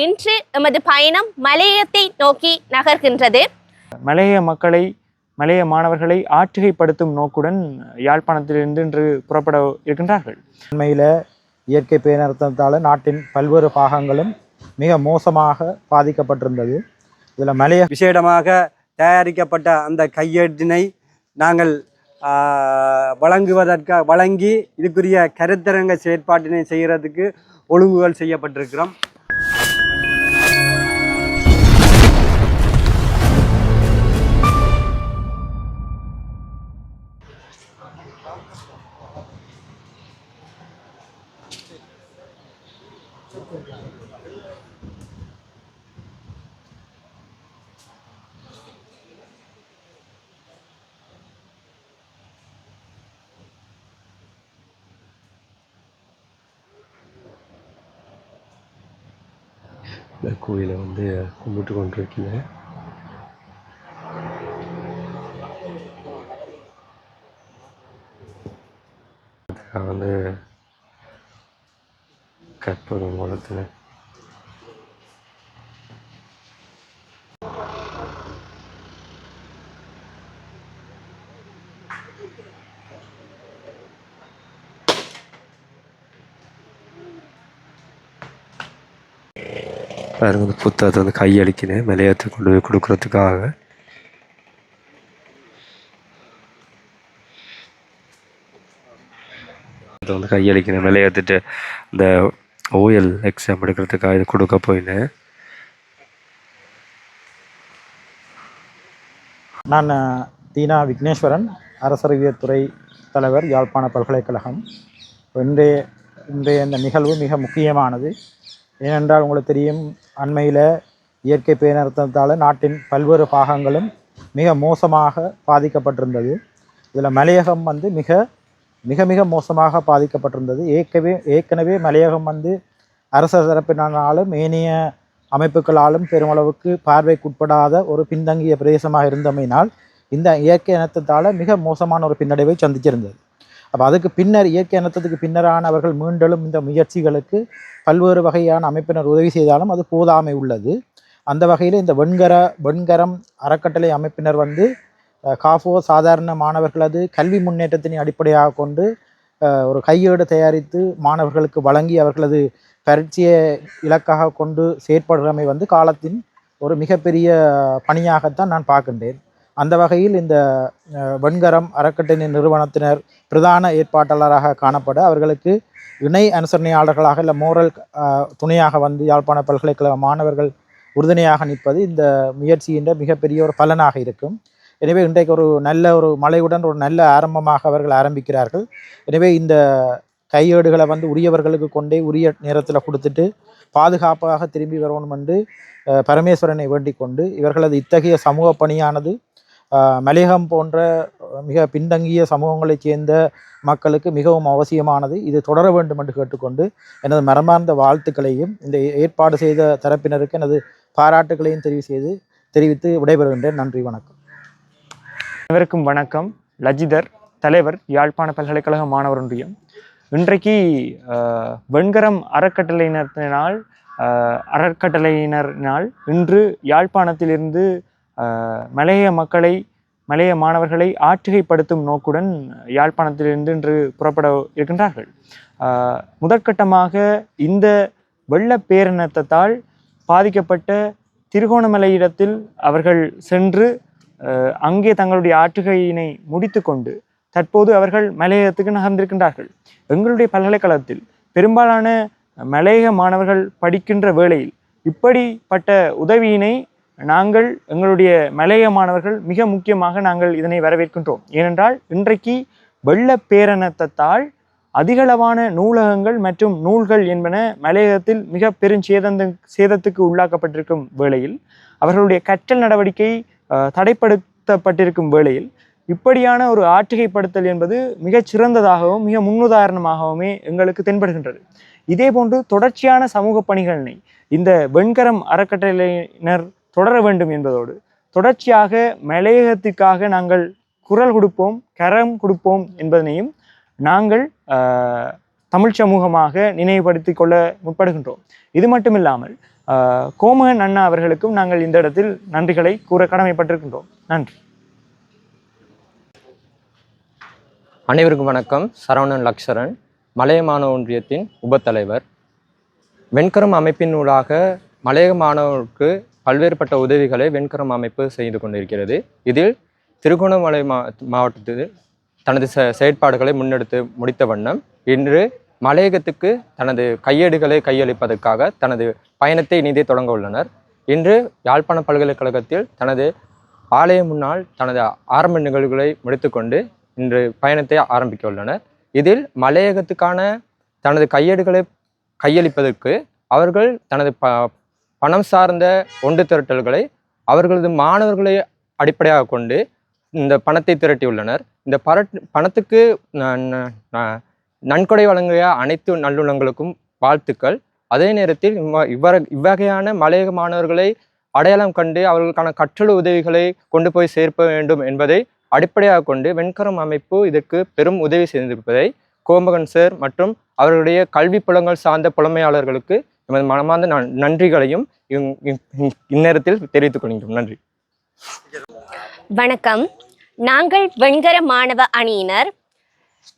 இன்று எமது பயணம் மலையத்தை நோக்கி நகர்கின்றது. மலைய மக்களை மலைய மாணவர்களை ஆற்றுகைப்படுத்தும் நோக்குடன் யாழ்ப்பாணத்திலிருந்து இன்று புறப்பட இருக்கின்றார்கள். உண்மையில் இயற்கை பேரினத்தால் நாட்டின் பல்வேறு பாகங்களும் மிக மோசமாக பாதிக்கப்பட்டிருந்தது. இதில் மலைய விசேடமாக தயாரிக்கப்பட்ட அந்த கையேட்டினை நாங்கள் வழங்குவதற்காக வழங்கி இதுக்குரிய கருத்தரங்க செயற்பாட்டினை செய்கிறதுக்கு ஒழுங்குகள் செய்யப்பட்டிருக்கிறோம். கோயிலை வந்து கும்பிட்டு கொண்டிருக்கீங்க அதுக்காக வந்து கற்பூரம் குளத்தில் பாருங்க வந்து புத்தகத்தை வந்து கையளிக்கினேன் விளையாட்டு கொண்டு போய் கொடுக்கறதுக்காக. வந்து கையளிக்கினேன் விளையாட்டுட்டு இந்த ஓஎல் எக்ஸாம் எடுக்கிறதுக்காக இது கொடுக்க போயினேன். நான் தீனா விக்னேஸ்வரன் அரசறிவியத்துறை தலைவர் யாழ்ப்பாண பல்கலைக்கழகம். இன்றைய இன்றைய இந்த நிகழ்வு மிக முக்கியமானது. ஏனென்றால் உங்களுக்கு தெரியும் அண்மையில் இயற்கை பேரினத்தால் நாட்டின் பல்வேறு பாகங்களும் மிக மோசமாக பாதிக்கப்பட்டிருந்தது. இதில் மலையகம் வந்து மிக மிக மிக மோசமாக பாதிக்கப்பட்டிருந்தது. ஏற்கவே ஏற்கனவே மலையகம் வந்து அரச தரப்பினாலும் ஏனைய அமைப்புகளாலும் பெருமளவுக்கு பார்வைக்குட்படாத ஒரு பின்தங்கிய பிரதேசமாக இருந்தமையினால் இந்த இயற்கை இனத்தத்தால் மிக மோசமான ஒரு பின்னடைவை சந்திச்சிருந்தது. அப்போ அதுக்கு பின்னர் இயற்கை இனத்தத்துக்கு பின்னரான அவர்கள் மீண்டலும் இந்த முயற்சிகளுக்கு பல்வேறு வகையான அமைப்பினர் உதவி செய்தாலும் அது போதாமை உள்ளது. அந்த வகையில் இந்த வெண்கர வெண்கரம் அறக்கட்டளை அமைப்பினர் வந்து காஃபோ சாதாரண மாணவர்களது கல்வி முன்னேற்றத்தினை அடிப்படையாக கொண்டு ஒரு கையேடு தயாரித்து மாணவர்களுக்கு வழங்கி அவர்களது பரீட்சையை இலக்காக கொண்டு செயற்படுறமை வந்து காலத்தின் ஒரு மிகப்பெரிய பணியாகத்தான் நான் பார்க்கின்றேன். அந்த வகையில் இந்த வெண்கரம் அறக்கட்டளை நிறுவனத்தினர் பிரதான ஏற்பாட்டாளராக காணப்பட அவர்களுக்கு இணை அனுசரணையாளர்களாக இல்லை மோரல் துணையாக வந்து யாழ்ப்பாண பல்கலைக்கழக மாணவர்கள் உறுதுணையாக நிற்பது இந்த முயற்சியின் மிகப்பெரிய ஒரு பலனாக இருக்கும். எனவே இன்றைக்கு ஒரு நல்ல ஒரு மழையுடன் ஒரு நல்ல ஆரம்பமாக அவர்கள் ஆரம்பிக்கிறார்கள். எனவே இந்த கையேடுகளை வந்து உரியவர்களுக்கு கொண்டே உரிய நேரத்தில் கொடுத்துட்டு பாதுகாப்பாக திரும்பி வரணும் என்று பரமேஸ்வரனை வேண்டிக் கொண்டு இவர்களது இத்தகைய சமூக பணியானது மலையகம் போன்ற மிக பின்தங்கிய சமூகங்களைச் சேர்ந்த மக்களுக்கு மிகவும் அவசியமானது. இது தொடர வேண்டும் என்று கேட்டுக்கொண்டு எனது மரமார்ந்த வாழ்த்துக்களையும் இந்த ஏற்பாடு செய்த தரப்பினருக்கு எனது பாராட்டுகளையும் தெரிவு செய்து தெரிவித்து விடைபெறுகின்றேன். நன்றி வணக்கம். அனைவருக்கும் வணக்கம். லஜிதர் தலைவர் யாழ்ப்பாண பல்கலைக்கழக மாணவர் ஒன்றியம். இன்றைக்கு வெண்கரம் அறக்கட்டளையினரினால் அறக்கட்டளையினரினால் இன்று யாழ்ப்பாணத்திலிருந்து மலைய மக்களை மலைய மாணவர்களை ஆற்றுகைப்படுத்தும் நோக்குடன் யாழ்ப்பாணத்திலிருந்து இன்று புறப்பட இருக்கின்றார்கள். முதற்கட்டமாக இந்த வெள்ள பேரினத்தால் பாதிக்கப்பட்ட திருகோணமலையிடத்தில் அவர்கள் சென்று அங்கே தங்களுடைய ஆற்றுகையினை முடித்துக்கொண்டு தற்போது அவர்கள் மலையகத்துக்கு நகர்ந்திருக்கின்றார்கள். எங்களுடைய பல்கலைக்கழகத்தில் பெரும்பாலான மலையக மாணவர்கள் படிக்கின்ற வேளையில் இப்படிப்பட்ட உதவியினை நாங்கள் எங்களுடைய மலையக மாணவர்கள் மிக முக்கியமாக நாங்கள் இதனை வரவேற்கின்றோம். ஏனென்றால் இன்றைக்கு வெள்ள பேரணத்தால் அதிகளவான நூலகங்கள் மற்றும் நூல்கள் என்பன மலையகத்தில் மிக பெருஞ்சேதந்த சேதத்துக்கு உள்ளாக்கப்பட்டிருக்கும் வேளையில் அவர்களுடைய கற்றல் நடவடிக்கை தடைப்படுத்தப்பட்டிருக்கும் வேளையில் இப்படியான ஒரு ஆற்றுகைப்படுத்தல் என்பது மிகச் சிறந்ததாகவும் மிக முன்னுதாரணமாகவுமே எங்களுக்கு தென்படுகின்றது. இதே போன்று தொடர்ச்சியான சமூக பணிகளினை இந்த வெண்கரம் அறக்கட்டளையினர் தொடர வேண்டும் என்பதோடு தொடர்ச்சியாக மலையகத்துக்காக நாங்கள் குரல் கொடுப்போம் கரம் கொடுப்போம் என்பதனையும் நாங்கள் தமிழ் சமூகமாக நினைவுபடுத்திக் கொள்ள முற்படுகின்றோம். இது மட்டுமில்லாமல் கோமகன் அண்ணா அவர்களுக்கும் நாங்கள் இந்த இடத்தில் நன்றிகளை கூற கடமைப்பட்டிருக்கின்றோம். நன்றி. அனைவருக்கும் வணக்கம். சரவணன் லக்ஷரன் மலைய மாணவ ஒன்றியத்தின் உபத்தலைவர். வெண்கரம் அமைப்பின் ஊடாக மலைய மாணவருக்கு பல்வேறுபட்ட உதவிகளை வெண்கரம் அமைப்பு செய்து கொண்டிருக்கிறது. இதில் திருகோணமலை மா மாவட்டத்தில் தனது செ செயற்பாடுகளை முன்னெடுத்து முடித்த வண்ணம் இன்று மலையகத்துக்கு தனது கையேடுகளை கையளிப்பதற்காக தனது பயணத்தை இனிதே தொடங்க உள்ளனர். இன்று யாழ்ப்பாண பல்கலைக்கழகத்தில் தனது ஆலய முன்னால் தனது ஆரம்ப நிகழ்வுகளை முடித்துக்கொண்டு இன்று பயணத்தை ஆரம்பிக்க உள்ளனர். இதில் மலையகத்துக்கான தனது கையேடுகளை கையளிப்பதற்கு அவர்கள் தனது ப பணம் சார்ந்த ஒன்று திரட்டல்களை அவர்களது மாணவர்களை அடிப்படையாக கொண்டு இந்த பணத்தை திரட்டியுள்ளனர். இந்த பரட் பணத்துக்கு நன்கொடை வழங்கிய அனைத்து நல்லுள்ளங்களுக்கும் வாழ்த்துக்கள். அதே நேரத்தில் இவ்வ- இவ்வர இவ்வகையான மலையக மாணவர்களை அடையாளம் கண்டு அவர்களுக்கான கற்றல் உதவிகளை கொண்டு போய் சேர்க்க வேண்டும் என்பதை அடிப்படையாக கொண்டு வெண்கரம் அமைப்பு இதற்கு பெரும் உதவி செய்திருப்பதை கோமகன் சார் மற்றும் அவர்களுடைய கல்வி புலங்கள் சார்ந்த புலமையாளர்களுக்கு எமது மனமார்ந்த நன்- நன்றிகளையும் இந்- இந்- இந்நேரத்தில் தெரிவித்துக் கொள்கின்றோம். நன்றி. வணக்கம். நாங்கள் வெண்கர மாணவ அணியினர்.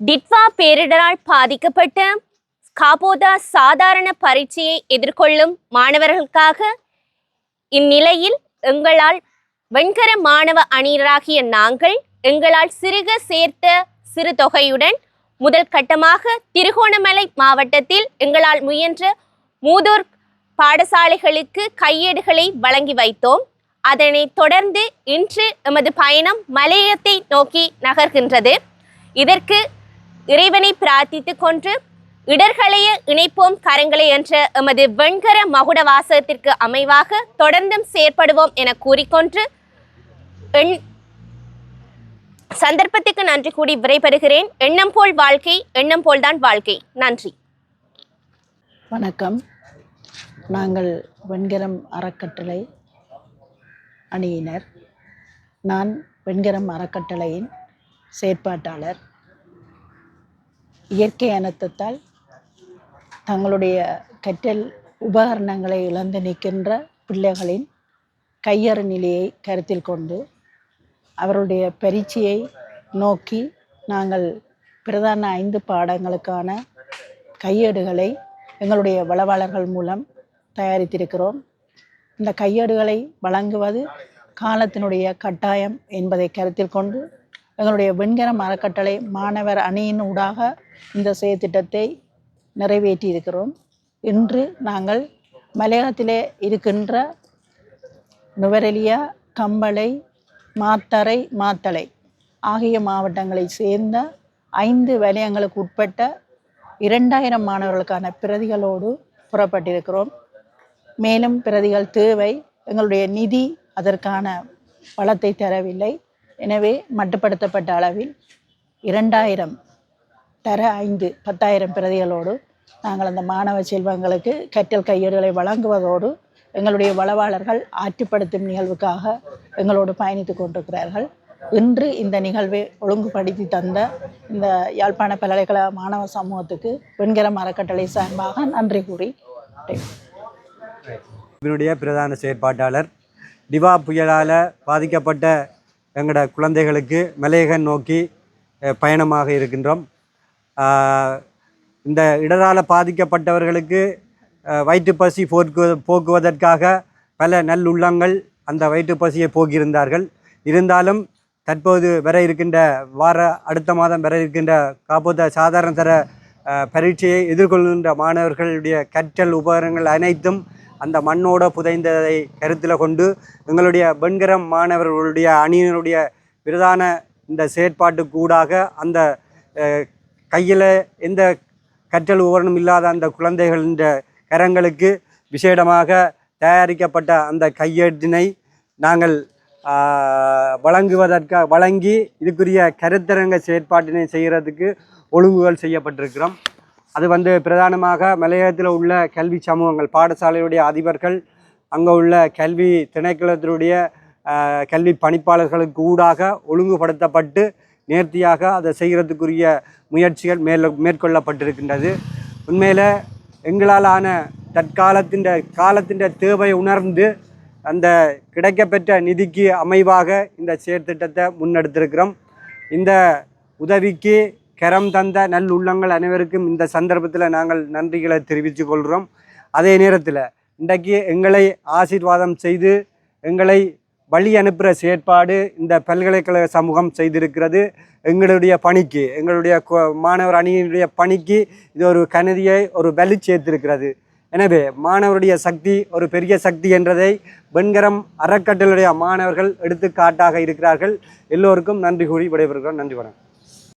டிட்வா பேரிடரால் பாதிக்கப்பட்ட காபோதா சாதாரண பரீட்சையை எதிர்கொள்ளும் மாணவர்களுக்காக இந்நிலையில் எங்களால் வெண்கர மாணவ அணியராகிய நாங்கள் எங்களால் சிறுக சேர்த்த சிறு தொகையுடன் முதல் கட்டமாக திருகோணமலை மாவட்டத்தில் எங்களால் முயன்ற மூதூர் பாடசாலைகளுக்கு கையேடுகளை வழங்கி வைத்தோம். அதனைத் தொடர்ந்து இன்று எமது பயணம் மலையத்தை நோக்கி நகர்கின்றது. இதற்கு இறைவனை பிரார்த்தித்துக் கொன்று இடர்களையே இணைப்போம் கரங்களை என்ற எமது வெண்கர மகுட வாசகத்திற்கு அமைவாக தொடர்ந்தும் செயற்படுவோம் என கூறிக்கொண்டு எண் சந்தர்ப்பத்துக்கு நன்றி கூடி விடைபெறுகிறேன். எண்ணம் போல் வாழ்க்கை எண்ணம் போல்தான் வாழ்க்கை. நன்றி. வணக்கம். நாங்கள் வெண்கரம் அறக்கட்டளை அணியினர். நான் வெண்கரம் அறக்கட்டளையின் செயற்பாட்டாளர். இயற்கை அனர்த்தத்தால் தங்களுடைய கற்றல் உபகரணங்களை இழந்து நிற்கின்ற பிள்ளைகளின் கையறு நிலையை கருத்தில் கொண்டு அவருடைய பரீட்சையை நோக்கி நாங்கள் பிரதான ஐந்து பாடங்களுக்கான கையேடுகளை எங்களுடைய வளவாளர்கள் மூலம் தயாரித்திருக்கிறோம். இந்த கையேடுகளை வழங்குவது காலத்தினுடைய கட்டாயம் என்பதை கருத்தில் கொண்டு எங்களுடைய வெண்கரம் அறக்கட்டளை மாணவர் அணியின் ஊடாக இந்த செயற்திட்டத்தை நிறைவேற்றி இருக்கிறோம் இன்று நாங்கள் மலையகத்திலே இருக்கின்ற நுவரெலியா கம்பளை மாத்தறை மாத்தளை ஆகிய மாவட்டங்களை சேர்ந்த ஐந்து வலயங்களுக்கு உட்பட்ட இரண்டாயிரம் மாணவர்களுக்கான பிரதிகளோடு புறப்பட்டிருக்கிறோம். மேலும் பிரதிகள் தேவை எங்களுடைய நிதி அதற்கான வளத்தை தரவில்லை. எனவே மட்டுப்படுத்தப்பட்ட அளவில் இரண்டாயிரம் தர ஐந்து பத்தாயிரம் பிரதிகளோடு நாங்கள் அந்த மாணவ செல்வங்களுக்கு கற்றல் கையேடுகளை வழங்குவதோடு எங்களுடைய வளவாளர்கள் ஆற்றுப்படுத்தும் நிகழ்வுக்காக எங்களோடு பயணித்து கொண்டிருக்கிறார்கள். இன்று இந்த நிகழ்வை ஒழுங்குபடுத்தி தந்த இந்த யாழ்ப்பாண பல்கலைக்கழக மாணவ சமூகத்துக்கு வெண்கரம் அறக்கட்டளை சார்பாக நன்றி கூறி இதனுடைய பிரதான செயற்பாட்டாளர் டிவா புயலால் பாதிக்கப்பட்ட எங்களோட குழந்தைகளுக்கு மலையகன் நோக்கி பயணமாக இருக்கின்றோம். இந்த இடரால் பாதிக்கப்பட்டவர்களுக்கு வயிற்றுப்பசி போக்கு போக்குவதற்காக பல நல்லுள்ளங்கள் அந்த வயிற்றுப்பசியை போக்கியிருந்தார்கள். இருந்தாலும் தற்போது வர இருக்கின்ற வார அடுத்த மாதம் வர இருக்கின்ற காப்போத்த சாதாரண தர பரீட்சையை எதிர்கொள்கின்ற மாணவர்களுடைய கற்றல் உபகரணங்கள் அனைத்தும் அந்த மண்ணோட புதைந்ததை கருத்தில் கொண்டு எங்களுடைய வெண்கரம் மாணவர்களுடைய அணியினருடைய பிரதான இந்த செயற்பாட்டு கூடாக அந்த கையில் எந்த கற்றல் உபகரணம் இல்லாத அந்த குழந்தைகளின் கரங்களுக்கு விசேடமாக தயாரிக்கப்பட்ட அந்த கையேட்டினை நாங்கள் வழங்குவதற்காக வழங்கி இதுக்குரிய கருத்தரங்க செயற்பாட்டினை செய்கிறதுக்கு ஒழுங்குகள் செய்யப்பட்டிருக்கிறோம். அது வந்து பிரதானமாக மலையகத்தில் உள்ள கல்வி சமூகங்கள் பாடசாலையுடைய அதிபர்கள் அங்கே உள்ள கல்வி திணைக்களத்தினுடைய கல்வி பணிப்பாளர்களுக்கு ஊடாக ஒழுங்குபடுத்தப்பட்டு நேர்த்தியாக அதை செய்கிறதுக்குரிய முயற்சிகள் மேல் மேற்கொள்ளப்பட்டிருக்கின்றது. உண்மையில் எங்களாலான தற்காலத்தின் காலத்தின் தேவை உணர்ந்து அந்த கிடைக்கப்பெற்ற நிதிக்கு அமைவாக இந்த செயற்திட்டத்தை முன்னெடுத்திருக்கிறோம். இந்த உதவிக்கு கரம் தந்த நல்லுள்ளங்கள் அனைவருக்கும் இந்த சந்தர்ப்பத்தில் நாங்கள் நன்றிகளை தெரிவித்து கொள்கிறோம். அதே நேரத்தில் இன்றைக்கு எங்களை ஆசீர்வாதம் செய்து எங்களை வழி அனுப்புகிற செயற்பாடு இந்த பல்கலைக்கழக சமூகம் செய்திருக்கிறது. எங்களுடைய பணிக்கு எங்களுடைய மாணவர் அணியினுடைய பணிக்கு இது ஒரு கனதியை ஒரு வலி சேர்த்திருக்கிறது. எனவே மாணவருடைய சக்தி ஒரு பெரிய சக்தி என்றதை வெண்கரம் அறக்கட்டளுடைய மாணவர்கள் எடுத்துக்காட்டாக இருக்கிறார்கள். எல்லோருக்கும் நன்றி கூறி விடைபெறுகிறோம். நன்றி வணக்கம்.